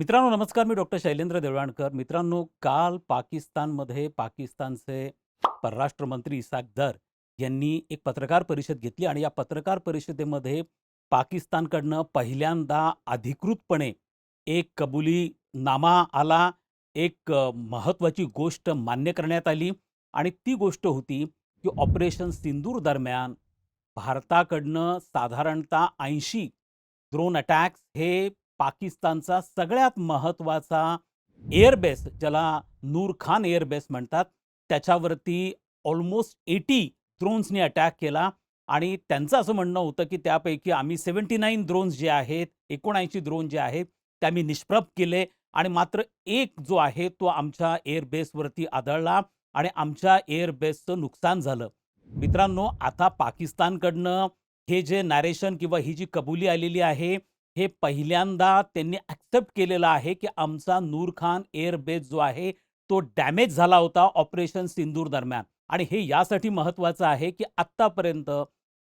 मित्रांनो नमस्कार. मी डॉक्टर शैलेंद्र देवळाणकर. मित्रांनो काल पाकिस्तानमध्ये पाकिस्तानचे परराष्ट्र मंत्री इसाक दर यांनी एक पत्रकार परिषद घेतली आणि या पत्रकार परिषदेमध्ये पाकिस्तानकडनं पहिल्यांदा अधिकृतपणे एक कबुली नामा आला. एक महत्त्वाची गोष्ट मान्य करण्यात आली आणि ती गोष्ट होती की ऑपरेशन सिंदूर दरम्यान भारताकडनं साधारणतः ऐंशी ड्रोन अटॅक्स हे पाकिस्तानचा सगळ्यात महत्त्वाचा एअरबेस ज्याला नूर खान एअरबेस म्हणतात त्याच्यावरती ऑलमोस्ट एटी ड्रोन्सनी अटॅक केला. आणि त्यांचं असं म्हणणं होतं की त्यापैकी आम्ही सेवन्टी नाईन ड्रोन्स जे आहेत एकोणऐंशी ड्रोन जे आहेत ते आम्ही निष्प्रभ केले. आणि मात्र एक जो आहे तो आमच्या एअरबेसवरती आदळला आणि आमच्या एअरबेसचं नुकसान झालं. मित्रांनो आता पाकिस्तानकडनं हे जे नॅरेशन किंवा ही जी कबुली आलेली आहे हे पहिल्यांदा त्यांनी ॲक्सेप्ट केलेलं आहे की आमचा नूर खान एअरबेस जो आहे तो डॅमेज झाला होता ऑपरेशन सिंदूर दरम्यान. आणि हे यासाठी महत्त्वाचं आहे की आत्तापर्यंत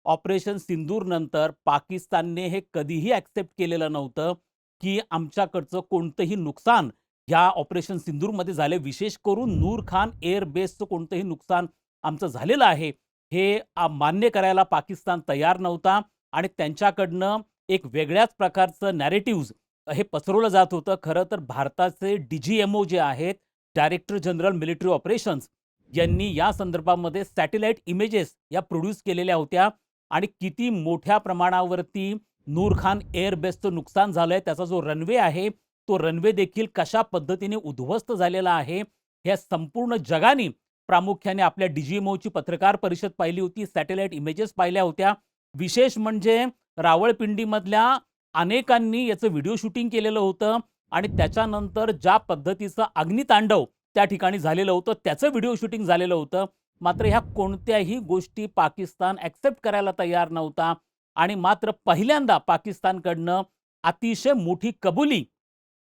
ऑपरेशन सिंदूर नंतर पाकिस्तानने हे कधीही ॲक्सेप्ट केलेलं नव्हतं की आमच्याकडचं कोणतंही नुकसान ह्या ऑपरेशन सिंदूरमध्ये झाले. विशेष करून नूर खान एअरबेसचं कोणतंही नुकसान आमचं झालेलं आहे हे मान्य करायला पाकिस्तान तयार नव्हता. आणि त्यांच्याकडनं एक वेगळ्याच प्रकारचं नॅरेटिव्ज हे पसरवलं जात होतं. खरं तर भारताचे डी जी एम ओ जे आहेत डायरेक्टर जनरल मिलिटरी ऑपरेशन्स यांनी या संदर्भामध्ये सॅटेलाईट इमेजेस या प्रोड्यूस केलेल्या होत्या. आणि किती मोठ्या प्रमाणावरती नूरखान एअरबेसचं नुकसान झालं आहे त्याचा जो रनवे आहे तो रनवे देखील कशा पद्धतीने उद्ध्वस्त झालेला आहे ह्या संपूर्ण जगाने प्रामुख्याने आपल्या डी जी एम ओची पत्रकार परिषद पाहिली होती सॅटेलाईट इमेजेस पाहिल्या होत्या. विशेष म्हणजे रावळपिंडीमधल्या अनेकांनी याचं व्हिडिओ शूटिंग केलेलं होतं आणि त्याच्यानंतर ज्या पद्धतीचं अग्नितांडव त्या ठिकाणी झालेलं होतं त्याचं व्हिडिओ शूटिंग झालेलं होतं. मात्र ह्या कोणत्याही गोष्टी पाकिस्तान ॲक्सेप्ट करायला तयार नव्हता आणि मात्र पहिल्यांदा पाकिस्तानकडनं अतिशय मोठी कबुली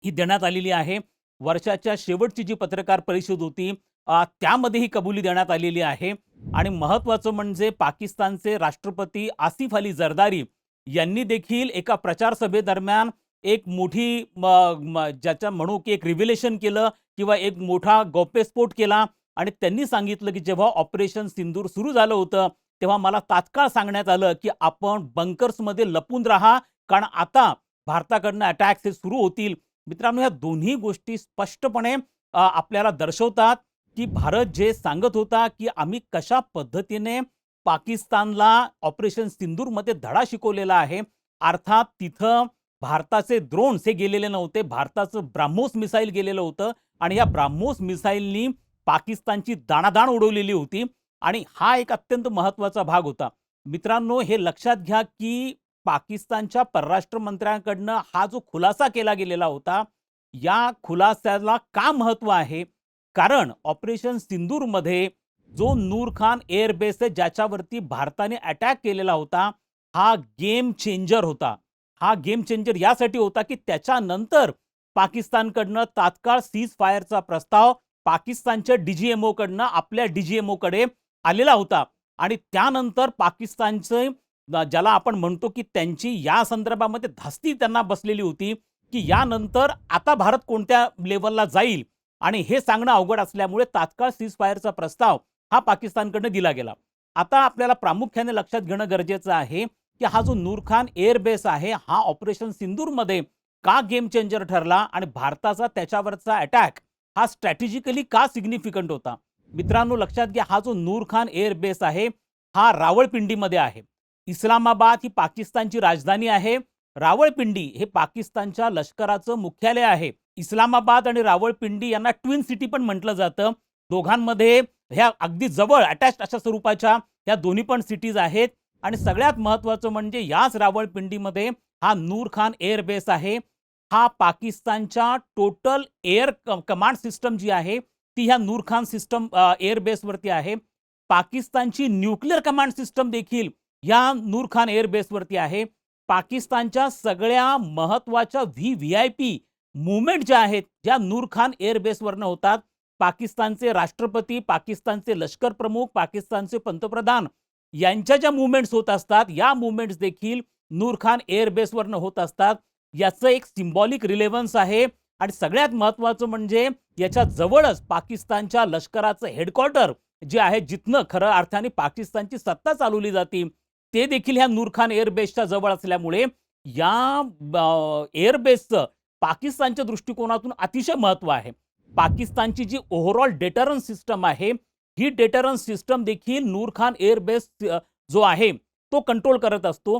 ही देण्यात आलेली आहे. वर्षाच्या शेवटची जी पत्रकार परिषद होती त्यामध्ये ही कबुली देण्यात आलेली आहे. आणि महत्त्वाचं म्हणजे पाकिस्तानचे राष्ट्रपती आसिफ अली जरदारी यांनी देखील एका प्रचार सभेदरम्यान एक मोठी ज्याच्या म्हणू की एक रिव्हिलेशन केलं किंवा एक मोठा गौप्यस्फोट केला. आणि त्यांनी सांगितलं की जेव्हा ऑपरेशन सिंदूर सुरू झालं होतं तेव्हा मला तात्काळ सांगण्यात आलं की आपण बंकर्समध्ये लपून राहा. कारण आता भारताकडनं अटॅक्स हे सुरू होतील. मित्रांनो ह्या दोन्ही गोष्टी स्पष्टपणे आपल्याला दर्शवतात की भारत जे सांगत होता की आम्ही कशा पद्धतीने पाकिस्तानला ऑपरेशन सिंदूरमध्ये धडा शिकवलेला आहे. अर्थात तिथं भारताचे द्रोण्स हे गेलेले नव्हते. भारताचं ब्राह्मोस मिसाईल गेलेलं होतं. आणि या ब्राह्मोस मिसाईलनी पाकिस्तानची दाणादाण उडवलेली होती. आणि हा एक अत्यंत महत्त्वाचा भाग होता. मित्रांनो हे लक्षात घ्या की पाकिस्तानच्या परराष्ट्र मंत्र्यांकडनं हा जो खुलासा केला गेलेला होता या खुलासाला का महत्त्व आहे? कारण ऑपरेशन सिंदूरमध्ये जो नूर खान एअरबेस आहे ज्याच्यावरती भारताने अटॅक केलेला होता हा गेम चेंजर होता. हा गेम चेंजर यासाठी होता की त्याच्यानंतर पाकिस्तानकडनं तात्काळ सीज फायरचा प्रस्ताव पाकिस्तानच्या डीजीएमओ कडनं आपल्या डीजीएमओ कडे आलेला होता. आणि त्यानंतर पाकिस्तानचे ज्याला आपण म्हणतो की त्यांची या संदर्भामध्ये धास्ती त्यांना बसलेली होती की यानंतर आता भारत कोणत्या लेवलला जाईल? आणि हे सांगणं अवघड असल्यामुळे तात्काळ सीज फायरचा प्रस्ताव हा पाकिस्तानकडनं दिला गेला. आता आपल्याला प्रामुख्याने लक्षात घेणं गरजेचं आहे की हा जो नूरखान एअरबेस आहे हा ऑपरेशन सिंदूरमध्ये का गेम चेंजर ठरला आणि भारताचा त्याच्यावरचा अटॅक हा स्ट्रॅटेजिकली का सिग्निफिकंट होता? मित्रांनो लक्षात घ्या हा जो नूरखान एअरबेस आहे हा रावळपिंडीमध्ये आहे. इस्लामाबाद ही पाकिस्तानची राजधानी आहे. रावळपिंडी हे पाकिस्तानच्या लष्कराचं मुख्यालय आहे. इस्लामाबाद आणि रावळपिंडी यांना ट्विन सिटी पण म्हटलं जातं. दोघांमध्ये ह्या अगदी जवळ अटॅच अशा स्वरूपाच्या ह्या दोन्ही पण सिटीज आहेत. आणि सगळ्यात महत्त्वाचं म्हणजे याच रावळपिंडीमध्ये हा नूर खान एअरबेस आहे. हा पाकिस्तानच्या टोटल एअर कमांड सिस्टम जी आहे ती ह्या नूर खान सिस्टम एअरबेसवरती आहे. पाकिस्तानची न्यूक्लिअर कमांड सिस्टम देखील या नूर खान एअरबेसवरती आहे. पाकिस्तानच्या सगळ्या महत्त्वाच्या V V I P movement ज्या आहेत ज्या नूर खान एअरबेसवरनं होतात पाकिस्तानचे राष्ट्रपती पाकिस्तानचे लष्कर प्रमुख पाकिस्तानचे पंतप्रधान यांच्या ज्या मुवमेंट्स होत असतात या मुवमेंट्स देखील नूर खान एअरबेसवरनं होत असतात. याचं एक सिम्बॉलिक रिलेव्हन्स आहे. आणि सगळ्यात महत्त्वाचं म्हणजे याच्या जवळच पाकिस्तानच्या लष्कराचं हेडक्वार्टर जे आहे जिथनं खरं अर्थाने पाकिस्तानची सत्ता चालवली जाते ते देखील ह्या नूरखान एअरबेसच्या जवळ असल्यामुळे या एअरबेसचं पाकिस्तानच्या दृष्टिकोनातून अतिशय महत्त्व आहे. पाकिस्तानची जी ओव्हरऑल डेटरन्स सिस्टम आहे ही डेटरन्स सिस्टम देखील नूरखान एअरबेस जो आहे तो कंट्रोल करत असतो.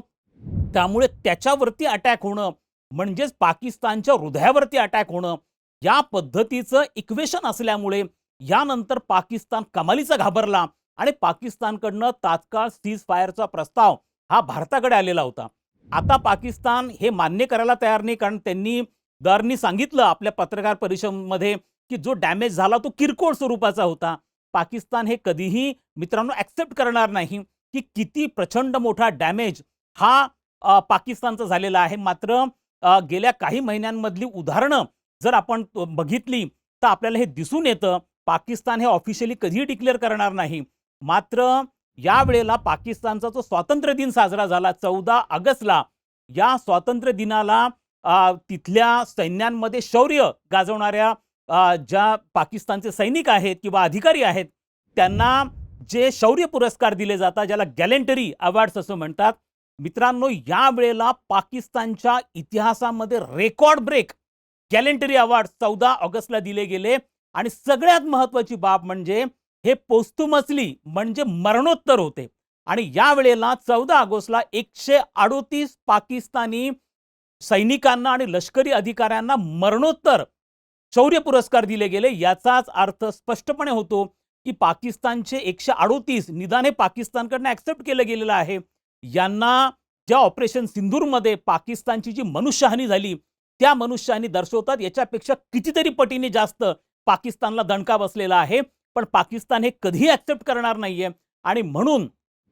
त्यामुळे त्याच्यावरती अटॅक होणं म्हणजेच पाकिस्तानच्या हृदयावरती अटॅक होणं या पद्धतीचं इक्वेशन असल्यामुळे यानंतर पाकिस्तान कमालीचा घाबरला आणि पाकिस्तानकडनं तात्काळ सीज फायरचा प्रस्ताव हा भारताकडे आलेला होता. आता पाकिस्तान हे मान्य करायला तयार नाही कारण त्यांनी दरनी सांगितलं आपल्या पत्रकार परिषदेमध्ये की जो डॅमेज झाला तो किरकोळ स्वरूपाचा होता. पाकिस्तान हे कधीही मित्रांनो ॲक्सेप्ट करणार नाही की किती प्रचंड मोठा डॅमेज हा पाकिस्तानचा झालेला आहे. मात्र गेल्या काही महिन्यांमधली उदाहरणं जर आपण बघितली तर आपल्याला हे दिसून येतं पाकिस्तान हे ऑफिशियली कधीही डिक्लेअर करणार नाही. मात्र यावेळेला पाकिस्तानचा जो स्वातंत्र्य दिन साजरा झाला चौदा ऑगस्टला या स्वातंत्र्य दिनाला तिथल्या सैन्यांमध्ये शौर्य गाजवणाऱ्या ज्या पाकिस्तानचे सैनिक आहेत किंवा अधिकारी आहेत त्यांना जे शौर्य पुरस्कार दिले जातात ज्याला गॅलेंटरी अवॉर्ड्स असं म्हणतात मित्रांनो या वेळेला पाकिस्तानच्या इतिहासामध्ये रेकॉर्ड ब्रेक गॅलेंटरी अवॉर्ड चौदा ऑगस्टला दिले गेले. आणि सगळ्यात महत्त्वाची बाब म्हणजे हे पोस्तुमसली म्हणजे मरणोत्तर होते. आणि या वेळेला चौदा ऑगस्टला एकशे अडोतीस पाकिस्तानी सैनिकांना आणि लष्करी अधिकाऱ्यांना मरणोत्तर शौर्य पुरस्कार दिले गेले. याचाच अर्थ स्पष्टपणे होतो की पाकिस्तानचे एकशे अडोतीस निदान हे पाकिस्तानकडनं ऍक्सेप्ट केलं गेलेलं आहे. यांना ज्या ऑपरेशन सिंधूरमध्ये पाकिस्तानची जी मनुष्यहानी झाली त्या मनुष्यहानी दर्शवतात. याच्यापेक्षा कितीतरी पटीने जास्त पाकिस्तानला दणका बसलेला आहे. पण पाकिस्तान हे कधीही ऍक्सेप्ट करणार नाहीये. आणि म्हणून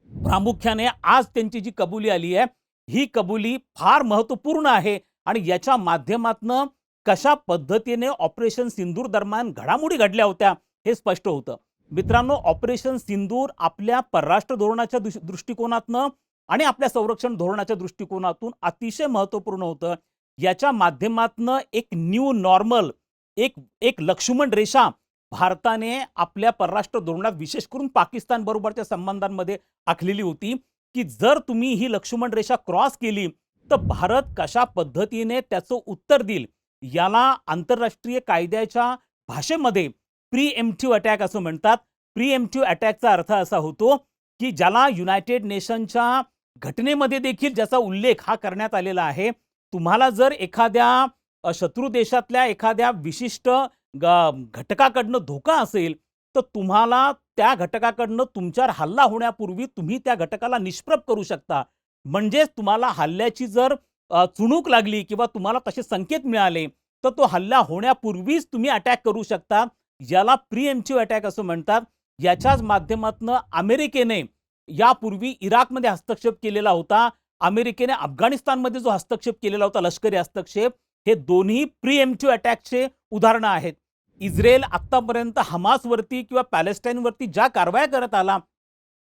प्रामुख्याने आज त्यांची जी कबुली आली आहे ही कबुली फार महत्त्वपूर्ण आहे. आणि याच्या माध्यमातनं कशा पद्धतीने ऑपरेशन सिंदूर दरम्यान घडामोडी घडल्या होत्या हे स्पष्ट होतं. मित्रांनो ऑपरेशन सिंदूर आपल्या परराष्ट्र धोरणाच्या दृश- दृष्टिकोनातनं आणि आपल्या संरक्षण धोरणाच्या दृष्टिकोनातून अतिशय महत्त्वपूर्ण होतं. याच्या माध्यमातनं एक न्यू नॉर्मल एक एक लक्ष्मण रेषा भारताने आपल्या परराष्ट्र धोरणात विशेष करून पाकिस्तान बरोबरच्या संबंधांमध्ये आखलेली होती की जर तुम्ही ही लक्ष्मण रेषा क्रॉस केली तर भारत कशा पद्धतीने त्याचं उत्तर देईल? याला आंतरराष्ट्रीय कायद्याच्या भाषेमध्ये प्री एम्प्टिव्ह अटॅक असं म्हणतात. प्री एम्प्टिव्ह अटॅकचा अर्थ असा होतो की ज्याला युनायटेड नेशनच्या घटनेमध्ये देखील ज्याचा उल्लेख हा करण्यात आलेला आहे. तुम्हाला जर एखाद्या शत्रू देशातल्या एखाद्या विशिष्ट घटकाकडनं धोका असेल तर तुम्हाला त्या घटकाकडनं तुमच्यावर हल्ला होण्यापूर्वी तुम्ही त्या घटकाला निष्प्रभ करू शकता. म्हणजेच तुम्हाला हल्ल्याची जर चुणूक लागली किंवा तुम्हाला तसे संकेत मिळाले तर तो हल्ला होण्यापूर्वीच तुम्ही अटॅक करू शकता. याला प्री प्रिएम्प्टिव्ह अटॅक असं म्हणतात. याच्याच माध्यमातून अमेरिकेने यापूर्वी इराकमध्ये हस्तक्षेप केलेला होता. अमेरिकेने अफगाणिस्तानमध्ये जो हस्तक्षेप केलेला होता लष्करी हस्तक्षेप हे दोन्ही प्री प्रिएम्प्टिव्ह अटॅकचे उदाहरणं आहेत. इस्रायल आत्तापर्यंत हमासवरती किंवा पॅलेस्टाईनवरती ज्या कारवाया करत आला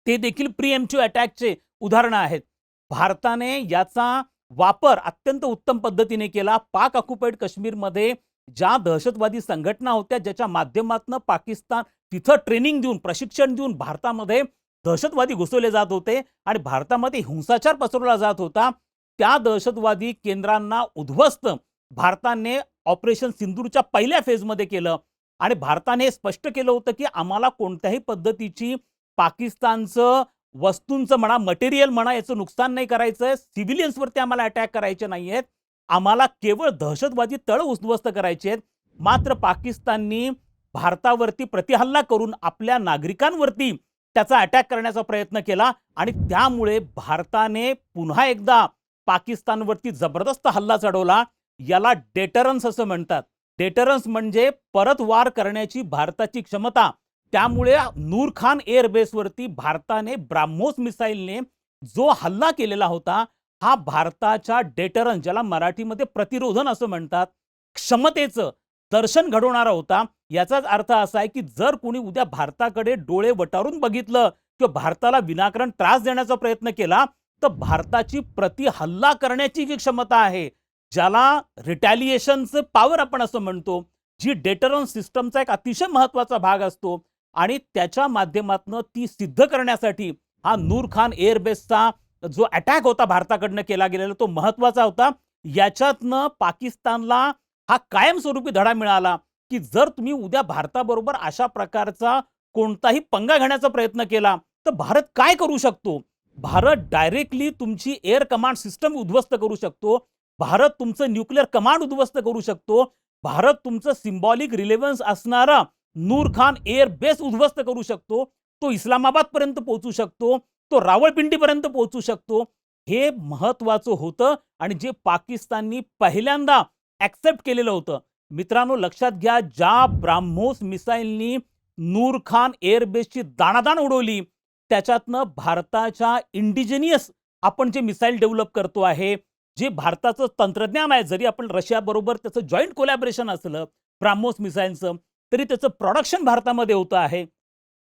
ते देखील प्री प्रिएम्प्टिव्ह अटॅकचे उदाहरणं आहेत. भारताने याचा वापर अत्यंत उत्तम पद्धतीने केला. पाक ऑक्युपाईड काश्मीरमध्ये ज्या दहशतवादी संघटना होत्या ज्याच्या माध्यमातून पाकिस्तान तिथं ट्रेनिंग देऊन प्रशिक्षण देऊन भारतामध्ये दहशतवादी घुसवले जात होते आणि भारतामध्ये हिंसाचार पसरवला जात होता. त्या दहशतवादी केंद्रांना उद्ध्वस्त भारताने ऑपरेशन सिंदूरच्या पहिल्या फेजमध्ये केलं आणि भारताने हे स्पष्ट केलं होतं की आम्हाला कोणत्याही पद्धतीची पाकिस्तानचं वस्तूंचं म्हणा मटेरियल म्हणा याचं नुकसान नाही करायचं. आहे सिव्हिलियन्सवरती आम्हाला अटॅक करायचे नाही आहेत. आम्हाला केवळ दहशतवादी तळ उद्ध्वस्त करायचे आहेत. मात्र पाकिस्ताननी भारतावरती प्रतिहल्ला करून आपल्या नागरिकांवरती त्याचा अटॅक करण्याचा प्रयत्न केला आणि त्यामुळे भारताने पुन्हा एकदा पाकिस्तानवरती जबरदस्त हल्ला चढवला. याला डेटरन्स असं म्हणतात. डेटरन्स म्हणजे परत वार करण्याची भारताची क्षमता. त्यामुळे नूर खान एअरबेसवरती भारताने ब्राह्मोस मिसाईलने जो हल्ला केलेला होता हा भारताच्या डेटरन ज्याला मराठीमध्ये प्रतिरोधन असं म्हणतात क्षमतेचं दर्शन घडवणारा होता. याचाच अर्थ असा आहे की जर कोणी उद्या भारताकडे डोळे वटारून बघितलं किंवा भारताला विनाकारण त्रास देण्याचा प्रयत्न केला तर भारताची प्रति हल्ला करण्याची जी क्षमता आहे ज्याला रिटॅलिएशनचं पॉवर आपण असं म्हणतो जी डेटरन सिस्टमचा एक अतिशय महत्त्वाचा भाग असतो. आणि त्याच्या माध्यमातून ती सिद्ध करण्यासाठी हा नूर खान एअरबेसचा जो अटॅक होता भारताकडनं केला गेलेला तो महत्त्वाचा होता. याच्यातनं पाकिस्तानला हा कायमस्वरूपी धडा मिळाला की जर तुम्ही उद्या भारताबरोबर अशा प्रकारचा कोणताही पंगा घेण्याचा प्रयत्न केला तर भारत काय करू शकतो? भारत डायरेक्टली तुमची एअर कमांड सिस्टम उद्ध्वस्त करू शकतो. भारत तुमचं न्यूक्लिअर कमांड उद्ध्वस्त करू शकतो. भारत तुमचं सिम्बॉलिक रिलेव्हन्स असणारा नूर खान एअर बेस उद्ध्वस्त करू शकतो तो इस्लामाबाद पर्यंत पोहोचू शकतो तो रावळपिंडीपर्यंत पोहोचू शकतो. हे महत्वाचं होतं आणि जे पाकिस्ताननी पहिल्यांदा ॲक्सेप्ट केलेलं होतं. मित्रांनो लक्षात घ्या ज्या ब्राह्मोस मिसाईलनी नूर खान एअरबेसची दाणादाण उडवली त्याच्यातनं भारताच्या इंडिजिनियस आपण जे मिसाईल डेव्हलप करतो आहे जे भारताचं तंत्रज्ञान आहे जरी आपण रशियाबरोबर त्याचं जॉईंट कोलॅबरेशन असलं ब्राह्मोस मिसाईलचं तरी त्याचं प्रॉडक्शन भारतामध्ये होतं आहे.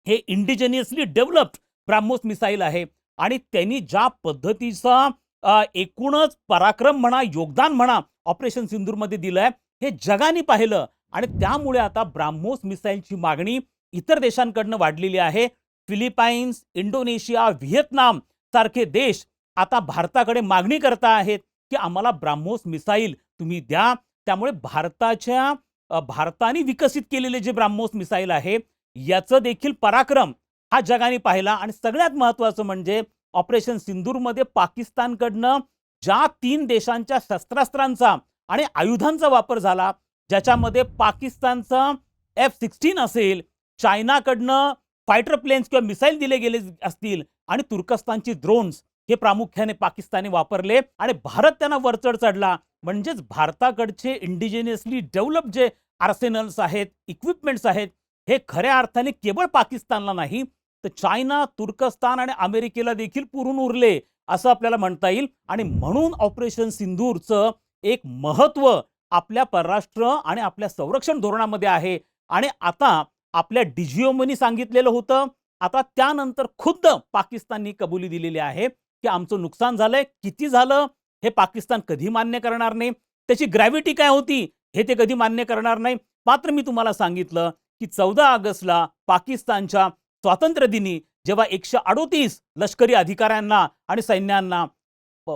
हे इंडिजिनियसली डेव्हलप्ड ब्राह्मोस मिसाईल आहे. आणि त्यांनी ज्या पद्धतीचा एकूणच पराक्रम म्हणा योगदान म्हणा ऑपरेशन सिंधूरमध्ये दिलं आहे हे जगाने पाहिलं. आणि त्यामुळे आता ब्राह्मोस मिसाईलची मागणी इतर देशांकडनं वाढलेली आहे. फिलिपाईन्स इंडोनेशिया व्हिएतनाम सारखे देश आता भारताकडे मागणी करता आहेत की आम्हाला ब्राह्मोस मिसाईल तुम्ही द्या. त्यामुळे भारताच्या भारताने विकसित केलेले जे ब्राह्मोस मिसाईल आहे याचं देखील पराक्रम हा जगाने पाहिला. आणि सगळ्यात महत्वाचं म्हणजे ऑपरेशन सिंदूरमध्ये पाकिस्तानकडनं ज्या तीन देशांच्या शस्त्रास्त्रांचा आणि आयुधांचा वापर झाला ज्याच्यामध्ये पाकिस्तानचा एफ सिक्स्टीन असेल चायनाकडनं फायटर प्लेन्स किंवा मिसाईल दिले गेले असतील आणि तुर्कस्तानची ड्रोन्स हे प्रामुख्याने पाकिस्तानी वापरले आणि भारत त्यांना वरचढ चढला. म्हणजेच भारताकडचे इंडिजिनियसली डेव्हलप जे आर्सेनल्स आहेत इक्विपमेंट्स आहेत हे खऱ्या अर्थाने केवळ पाकिस्तानला नाही तर चायना तुर्कस्तान आणि अमेरिकेला देखील पुरून उरले असं आपल्याला म्हणता येईल. आणि म्हणून ऑपरेशन सिंधूरचं एक महत्त्व आपल्या परराष्ट्र आणि आपल्या संरक्षण धोरणामध्ये आहे. आणि आता आपल्या डिजिओमनी सांगितलेलं होतं. आता त्यानंतर खुद्द पाकिस्ताननी कबुली दिलेली आहे. की आमचं नुकसान झालंय किती झालं हे पाकिस्तान कधी मान्य करणार नाही त्याची ग्रॅव्हिटी काय होती हे ते कधी मान्य करणार नाही. मात्र मी तुम्हाला सांगितलं की चौदा ऑगस्टला पाकिस्तानच्या स्वातंत्र्यदिनी जेव्हा एकशे अडोतीस लष्करी अधिकाऱ्यांना आणि सैन्यांना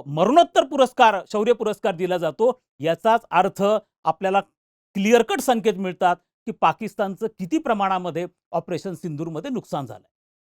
मरणोत्तर पुरस्कार शौर्य पुरस्कार दिला जातो याचाच अर्थ आपल्याला क्लिअर कट संकेत मिळतात की पाकिस्तानचं किती प्रमाणामध्ये ऑपरेशन सिंदूरमध्ये नुकसान झालंय.